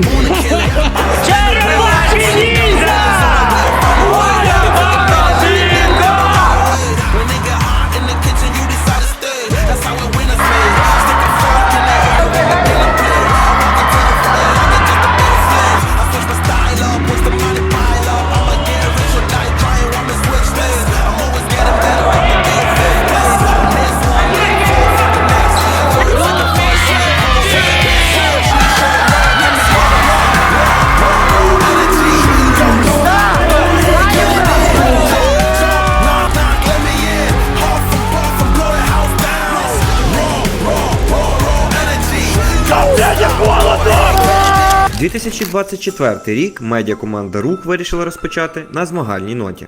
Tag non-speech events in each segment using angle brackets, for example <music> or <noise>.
Born to kill. 2024 рік медіакоманда Рух вирішила розпочати на змагальній ноті.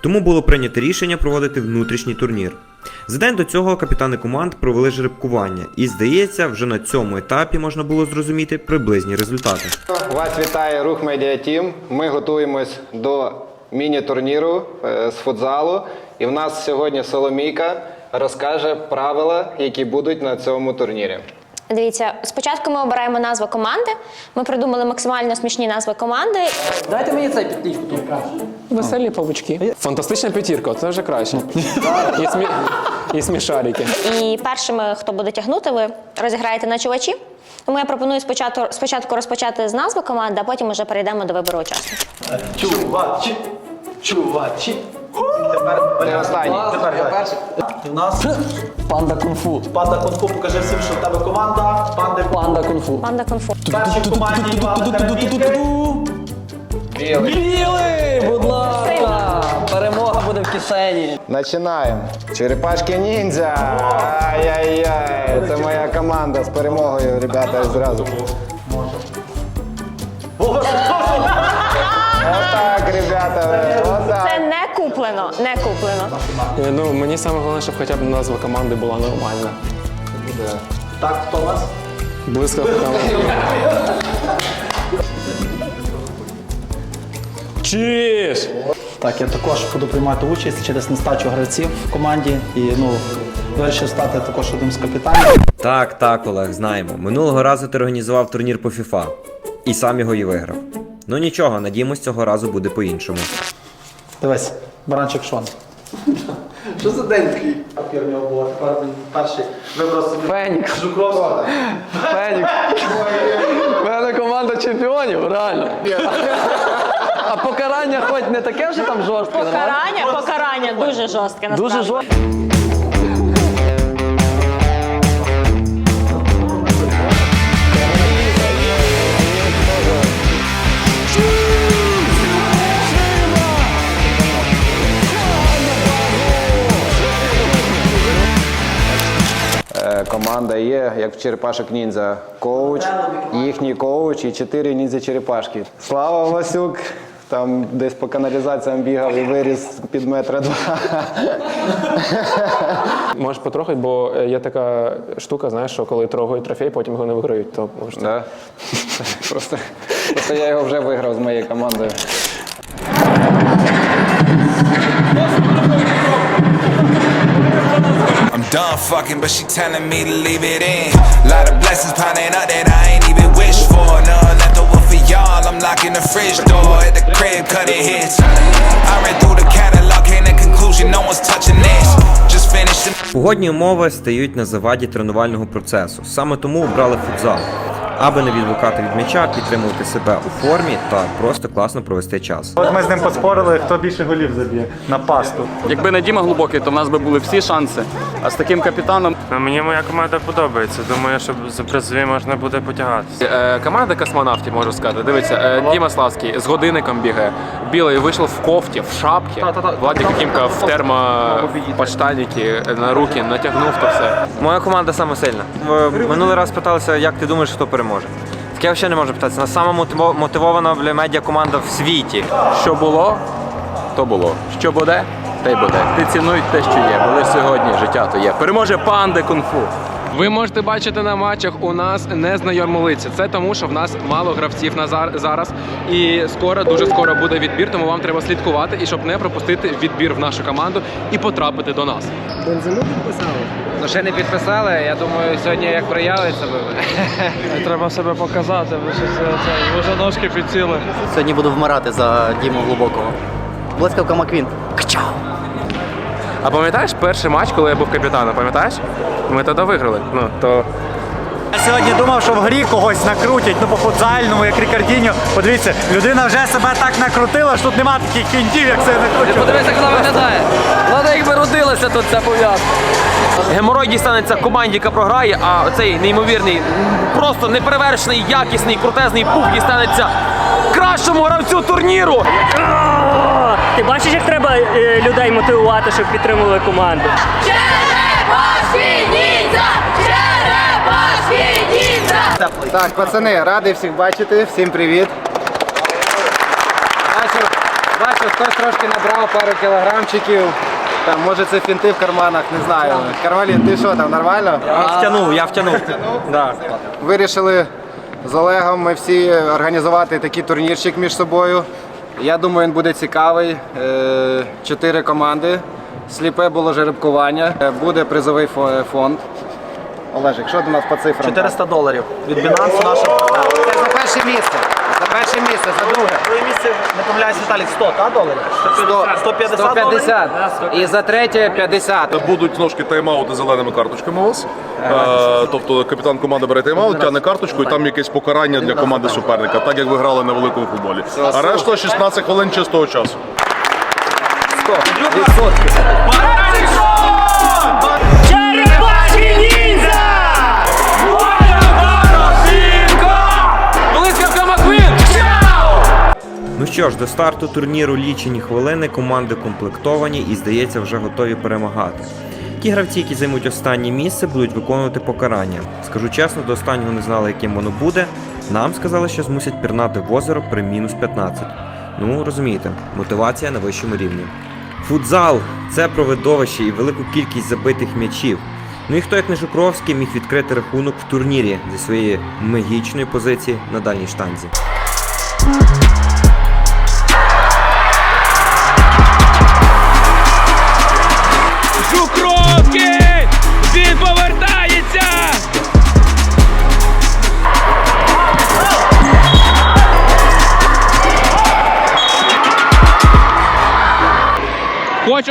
Тому було прийнято рішення проводити внутрішній турнір. За день до цього капітани команд провели жеребкування, і здається, вже на цьому етапі можна було зрозуміти приблизні результати. Вас вітає рух Медіа Тім. Ми готуємось до міні-турніру е, з футзалу. І в нас сьогодні Соломійка розкаже правила, які будуть на цьому турнірі. Дивіться, спочатку ми обираємо назву команди. Ми придумали максимально смішні назви команди. Дайте мені цей підлічку. Веселі павучки. Фантастична п'ятірка, це вже краще. І, смі... і смішарики. І першими, хто буде тягнути, ви розіграєте на чувачі. Тому я пропоную спочатку, спочатку розпочати з назви команди, а потім вже перейдемо до вибору учасників. Чувачі, чувачі. Тепер Ти останній. Тепер я перший. У нас Панда кунг-фу. панда кунг-фу. Покажи всім, що в тебе команда. Панди Панда кунг-фу. Панда конфу. першій команді перемінки. Білий. Білий, будь ласка! Перемога буде в кишені. Починаємо. Черепашки ніндзя. Ай-яй-яй. Це моя команда з перемогою, ребята, зразу. Отак, ребята. Отак. Це не куплено, не куплено. Ну, мені саме головне, щоб хоча б назва команди була нормальна. Так, хто у нас? Блискавка. Чиш! Так, я також буду приймати участь через нестачу гравців в команді і ну вирішив стати також одним з капітанів. Так, так, Олег, знаємо. Минулого разу ти організував турнір по FIFA. І сам його і виграв. Ну нічого, надіємось, цього разу буде по-іншому. Дивись, баранчик Шон. Що за день такий? Папір в нього був перший вибрав собі Фенікс. Жукровського. Фенікс. У мене команда чемпіонів, реально. А покарання хоч не таке вже там жорстке. Покарання, покарання дуже жорстке. Насправді. Дуже жорстке. Команда є, як в черепашок ніндзя. Коуч, їхній коуч і чотири ніндзя черепашки. Слава Васюк. Там десь по каналізаціям бігав і виріс під метра два. Можеш потрохати, бо е, є така штука, знаєш, що коли трогають трофей, потім його не виграють, то можеш Да? Просто, просто я його вже виграв з моєю командою. Done fucking, but she telling me to leave it in. Lot of blessings piling up that I ain't even wish for. None left over for y'all. I'm locking the fridge door at the crib, cutting hits. I read through the catalog, came to conclusion, no one's touching this. Just Погодні умови стають на заваді тренувального процесу. Саме тому обрали футзал, аби не відвикати від м'яча, підтримувати себе у формі та просто класно провести час. От ми з ним поспорили, хто більше голів заб'є на пасту. Якби не Діма глибокий, то в нас би були всі шанси. А з таким капітаном Ну, Мені моя команда подобається. Думаю, що за призові можна буде потягатися. е, команда космонавтів можу сказати. Дивіться, е, Діма Славський з годинником бігає. Білий вийшов в кофті, в шапці. Владик Кімка в термопочтальники на руки натягнув то все. Моя команда саме сильна. Минулий раз питалися, як ти думаєш, хто переможе. Таке взагалі не можу питатися. Вона сама мотиво- мотивована бля, медіакоманда в світі. Що було, то було. Що буде, те й буде. Ти цінуй те, що є. Бо лише сьогодні життя то є. Переможе панди кунг-фу. Ви можете бачити на матчах у нас незнайомі лиця. Це тому, що в нас мало гравців на зар- зараз. І скоро, дуже скоро буде відбір, тому вам треба слідкувати і щоб не пропустити відбір в нашу команду і потрапити до нас. Бензину Ну ще не підписали. Я думаю, сьогодні як проявиться ви. Треба себе показати, ви щось це, вже ножки підсіли. Сьогодні буду вмирати за Діму Глибокого. Блискавка Маквін. А пам'ятаєш перший матч, коли я був капітаном? Пам'ятаєш? Ми тоді виграли. Ну то Я сьогодні думав, що в грі когось накрутять, ну по футзальному, як Рікардіньо. Подивіться, людина вже себе так накрутила, що тут нема таких кінтів, як це накручує. Подивися, як вона виглядає. Вона якби родилася тут ця пов'язка. Геморой дістанеться команді, яка програє, а цей неймовірний, просто неперевершений, якісний, крутезний пух дістанеться кращому гравцю турніру. Ти бачиш, як треба е, людей мотивувати, щоб підтримували команду. Так, пацани, радий всіх бачити. Всім привіт. Бачу, бачу, хтось трошки набрав пару кілограмчиків. Там, може це фінти в карманах, не знаю. Карвалін, ти що там, нормально? Втягнув, я втягнув. Да. Вирішили з Олегом ми всі організувати такий турнірчик між собою. Я думаю, він буде цікавий. Е, Чотири команди. Сліпе було жеребкування. Е, Буде призовий фонд. Олежик, що до нас по цифрам? 400 доларів від Binance нашого. Це за перше місце. За перше місце, за друге. Друге місце, не помиляюсь, Віталік, 100, так, доларів? 150 доларів? 150. І за третє 50. Будуть ножки тайм-аути зеленими карточками у вас. Е, тобто капітан команди бере тайм-аут, тягне карточку, і там якесь покарання для команди суперника, так як ви грали на великому футболі. А решта 16 хвилин чистого часу. 100%. Черепашки Ну що ж, до старту турніру лічені хвилини команди комплектовані і, здається, вже готові перемагати. Ті гравці, які займуть останнє місце, будуть виконувати покарання. Скажу чесно, до останнього не знали, яким воно буде. Нам сказали, що змусять пірнати в озеро при мінус 15. Ну, розумієте, мотивація на вищому рівні. Футзал це про видовище і велику кількість забитих м'ячів. Ну і хто як не Жукровський міг відкрити рахунок в турнірі зі своєї магічної позиції на дальній штанзі.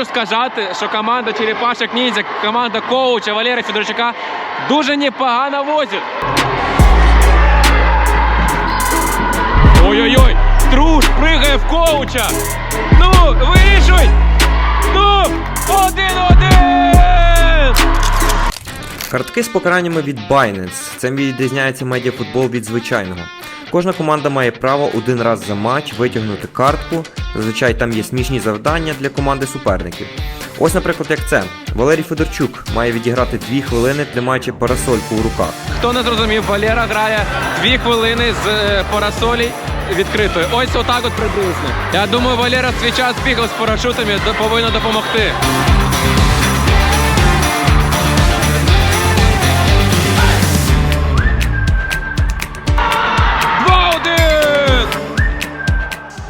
Хочу сказати, що команда Черепашок Ніндзя, команда коуча Валерія Федорчука дуже непогано возить. Ой-ой-ой! Труш пригає в коуча! Ну, вирішуй! Ну! Один-один! Картки з покараннями від Binance. Цим відрізняється медіафутбол від звичайного. Кожна команда має право один раз за матч витягнути картку. Зазвичай там є смішні завдання для команди суперників. Ось, наприклад, як це. Валерій Федорчук має відіграти 2 хвилини, тримаючи парасольку у руках. Хто не зрозумів, Валера грає дві хвилини з е, парасолі відкритою. Ось отак от приблизно. Я думаю, Валера свій час бігав з парашутами, повинен допомогти.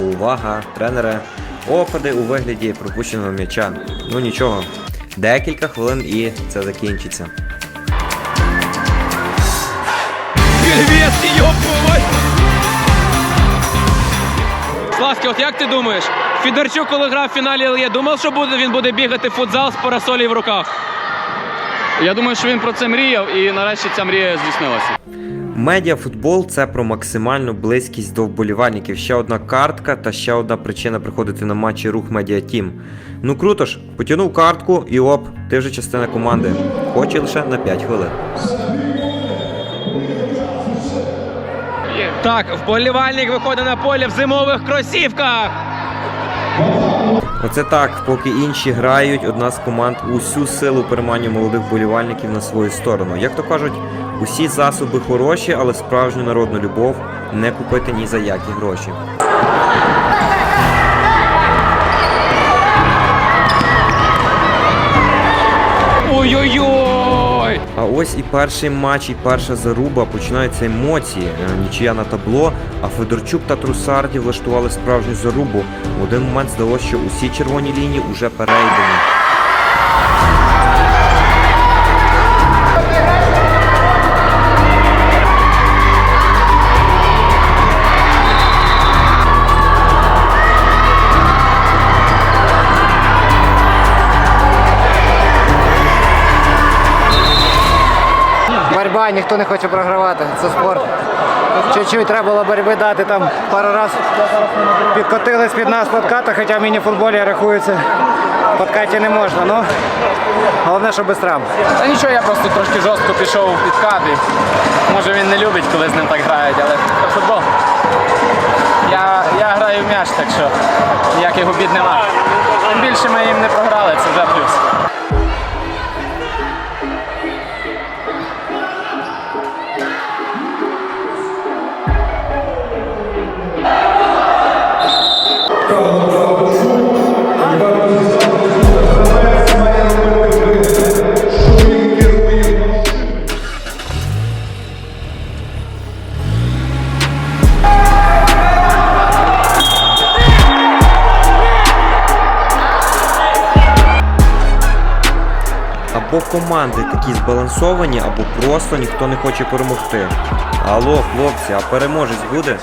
Увага, тренере! Опади у вигляді пропущеного м'яча. Ну нічого. Декілька хвилин і це закінчиться. Славський, от як ти думаєш? Фідорчук, коли грав в фіналі ЛЄ, думав, що буде, він буде бігати в футзал з парасолі в руках? Я думаю, що він про це мріяв і нарешті ця мрія здійснилася. Медіафутбол це про максимальну близькість до вболівальників. Ще одна картка та ще одна причина приходити на матчі рух Медіа Тім. Ну круто ж, потягнув картку і оп, ти вже частина команди. Хоч і лише на 5 хвилин. Так, вболівальник виходить на поле в зимових кросівках. Оце так, поки інші грають, одна з команд усю силу переманює молодих болівальників на свою сторону. Як то кажуть, усі засоби хороші, але справжню народну любов не купити ні за які гроші. А ось і перший матч, і перша заруба починаються емоції. Е, Нічия на табло, а Федорчук та Трусарді влаштували справжню зарубу. В один момент здалося, що усі червоні лінії уже перейдені. Боротьба, ніхто не хоче програвати. Це спорт. Чуть-чуть треба було боротьби дати там пару разів підкотились під нас подкати, хоча в міні-футболі рахується. Подкаті не можна. Ну, головне, щоб без травм. Та нічого, я просто трошки жорстко пішов у підкат. Може він не любить, коли з ним так грають, але це футбол. Я, я граю в м'яч, так що ніяких обід нема. Тим більше ми їм не програли, це вже плюс. Команди такі збалансовані, або просто ніхто не хоче перемогти. Алло, хлопці, а переможець буде?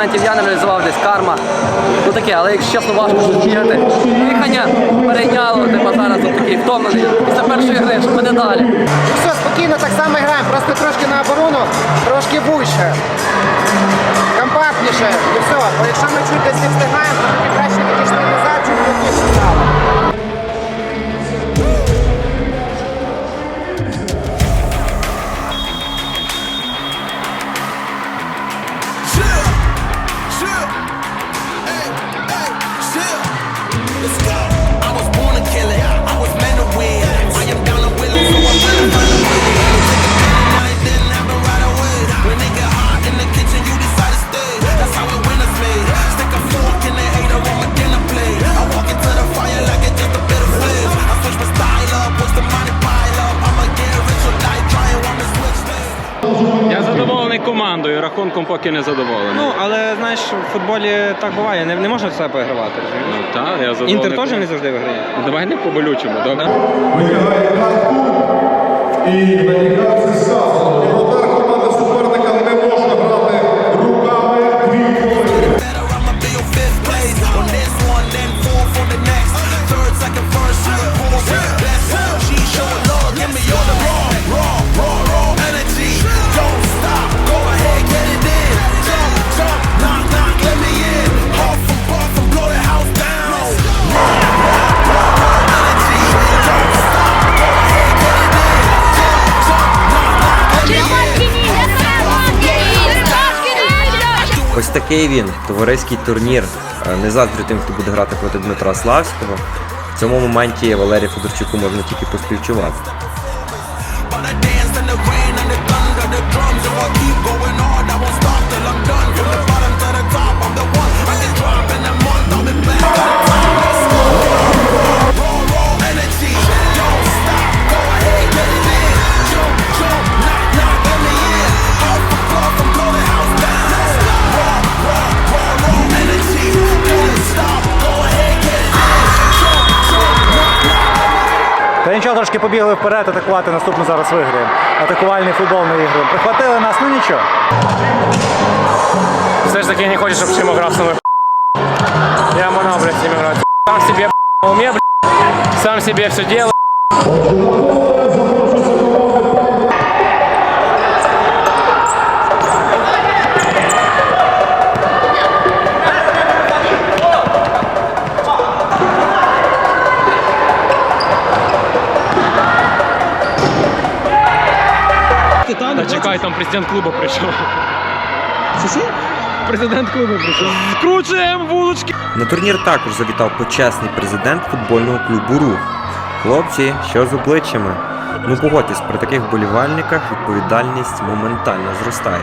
Моментів я не реалізував, десь карма. Ну таке, але якщо чесно, важко щось бігати. Дихання перейняло, типу, зараз от такий втомлений. Після першої гри, що буде далі. Все, спокійно так само граємо, просто трошки на оборону, трошки вужче. Компактніше і все. Бо якщо ми чуть десь не встигаємо, то краще відійшли назад, щоб крутіше I was born to kill it. I was meant to win. I am down win it, so I'm trying командою, рахунком поки не задоволений. Ну, але знаєш, в футболі так буває, не, не можна все перегравати. Ну, так, я задоволений. Інтер теж не завжди виграє. Давай не по-болючому, добре? І на лікарці сказано, такий товариський турнір. Е, Не заздрю тим, хто буде грати проти Дмитра Славського. В цьому моменті Валерію Федорчуку можна тільки поспівчувати. Трошки побігли вперед, атакувати, наступну зараз виграємо. Атакувальний футбол не ігри. Прихватили нас, ну нічого. Все ж таки не хочеш, щоб Чимо грав з. Я мона, блядь, ними грати. Сам себе на уме, блядь. Сам себе все делаю. Та чекай, там президент клубу прийшов. Президент клубу прийшов. Скручуємо вулочки! На турнір також завітав почесний президент футбольного клубу Рух. Хлопці, що з обличчями? Ну погодьтесь, при таких вболівальниках відповідальність моментально зростає.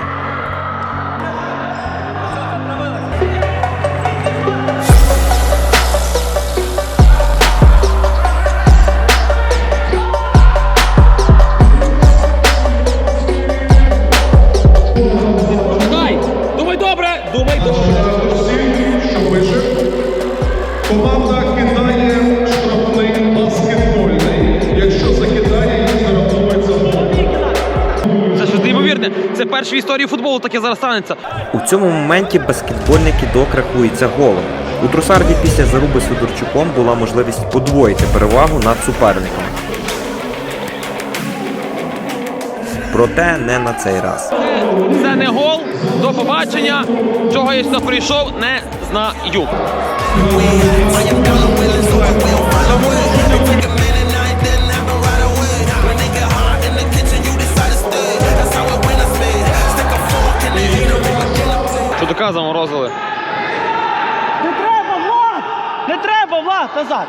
В історії футболу таке зараз станеться. У цьому моменті баскетбольний кидок рахується голом. У Трусарді після заруби Сидорчуком була можливість подвоїти перевагу над суперником. Проте не на цей раз. Це не гол. До побачення. Чого я сюди прийшов, не знаю. Доказа заморозили? Не треба, Влад! Не треба, Влад, назад!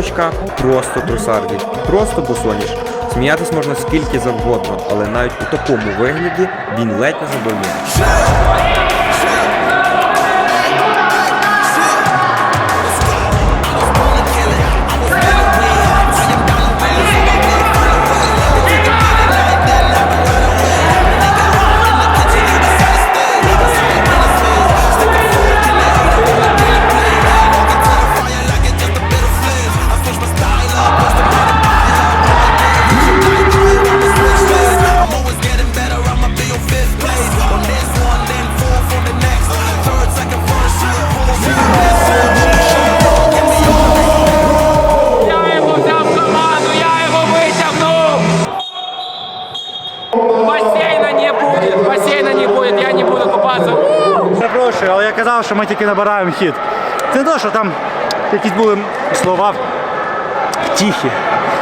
Одна просто трусарді, просто босоніж. Сміятись можна скільки завгодно, але навіть у такому вигляді він ледь не задовольняє. Тільки набираємо хід. Це не те, що там якісь були слова тихі.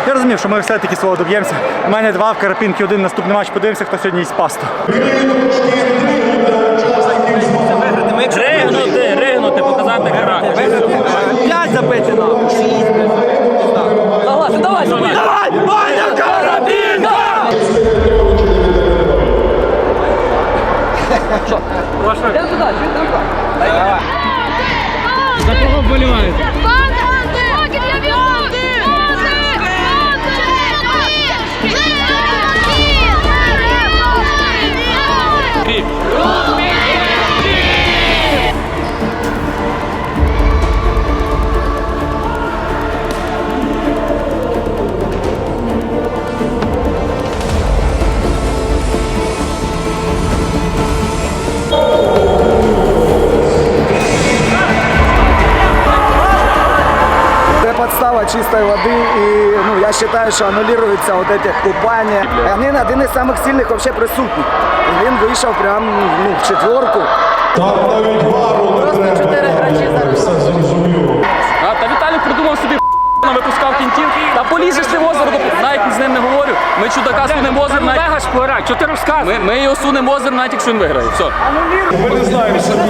Я розумів, що ми все-таки свого доб'ємося. У мене два в карапінки, один наступний матч подивимося, хто сьогодні із пасту. Ригнути, ригнути, показати характер. я считаю, что аннулируются вот эти купания. Они один из самых сильных вообще присутствуют. він вийшов прямо ну, в четверку. Просто чотири гравці зараз. А, та Віталій придумав собі випускав кінтів. Та полізеш ти в озеро, навіть з ним не говорю. Ми чудака сунемо в озеро, навіть... що ти розказуєш? Ми, ми його сунемо озеро, навіть якщо він виграє. Все.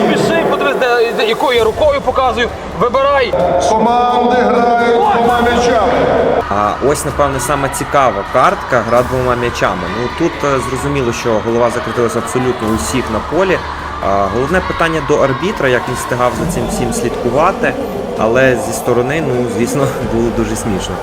Пиши, подивись, де, де, якою я рукою показую. Вибирай. Команди грають двома м'ячами. А ось, напевно, саме цікава картка гра двома м'ячами. Ну тут е, зрозуміло, що голова закрутилась абсолютно усіх на полі. А, головне питання до арбітра, як він встигав за цим всім слідкувати але зі сторони, ну звісно, <laughs> було дуже смішно.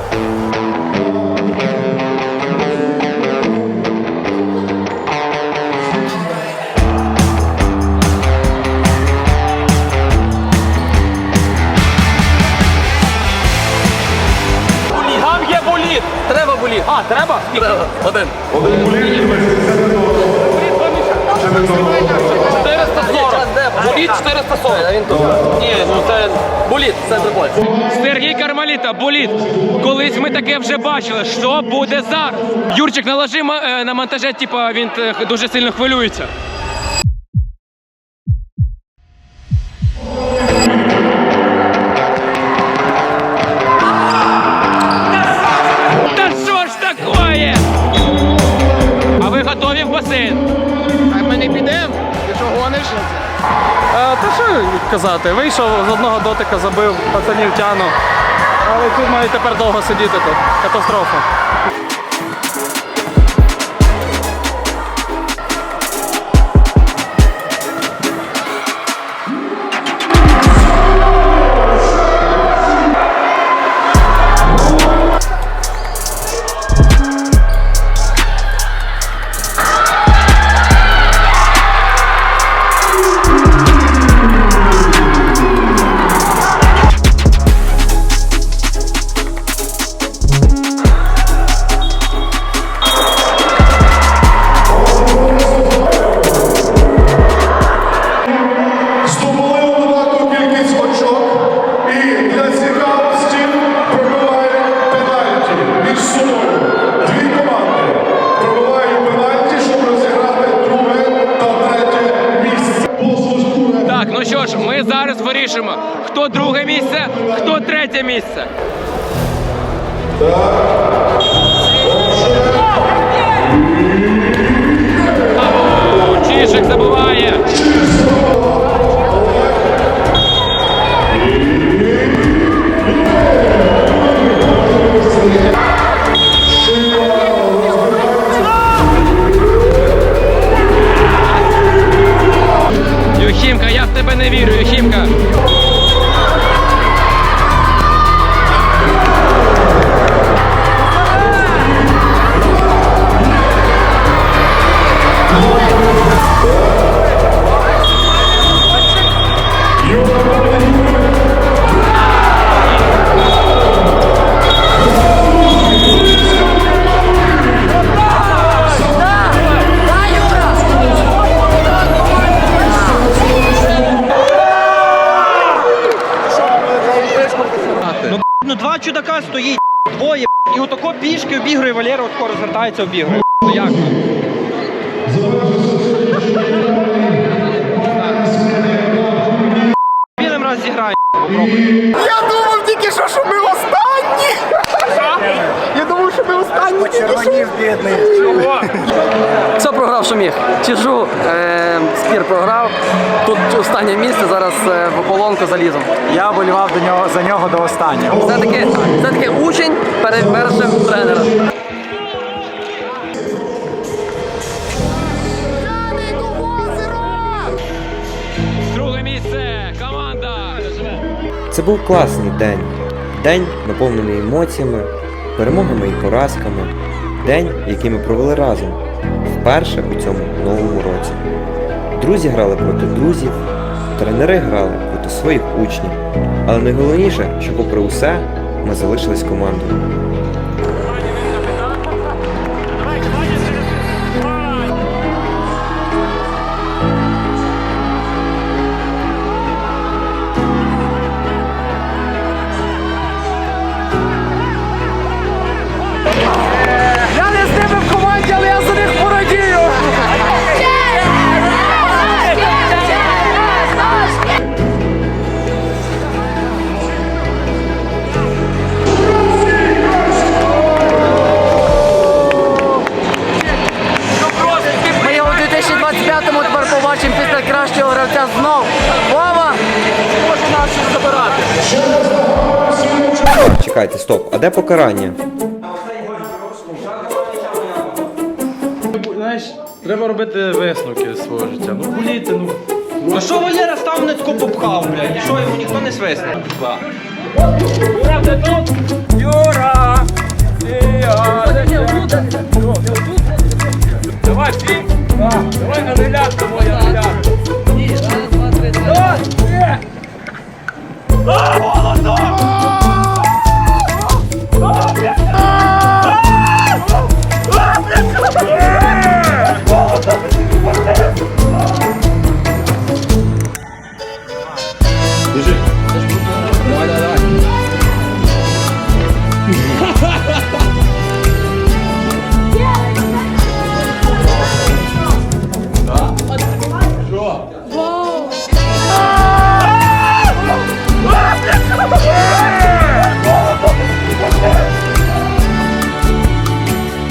Треба буліт. А, треба? Треба. Один. Один буліт. 440. Буліт 440 центр поля. Сергій Кармаліта, боліт. Колись ми таке вже бачили. Що буде зараз? Юрчик, наложи е, на монтаже, типа він е, дуже сильно хвилюється. Та що казати, вийшов з одного дотика, забив, пацанів тяну. Але тут мають тепер довго сидіти тут. Катастрофа. Зараз хто друге місце, хто третє місце. Чижик забуває. Юхімка, я в тебе не вірю, Юхімка. Розвертається, обігрує. Ну як? Білим раз зіграє, попробуй. Я думав тільки що, що ми останні! Я думав, що ми останні тільки що. бідний. Все програв, що міг. Чижу е, спір програв. Тут останнє місце, зараз е, в ополонку залізом. Я болівав до нього за нього до останнього. Все-таки, все-таки учень перед першим тренером. Був класний день. День, наповнений емоціями, перемогами і поразками. День, який ми провели разом. Вперше у цьому новому році. Друзі грали проти друзів, тренери грали проти своїх учнів. Але найголовніше, що попри усе, ми залишились командою. бореться знов. Вова! Може нас щось забирати. Чекайте, стоп, а де покарання? Знаєш, треба робити висновки з свого життя. Ну боліти, ну. А що Валера став не попхав, блядь? Що йому ніхто не свисне?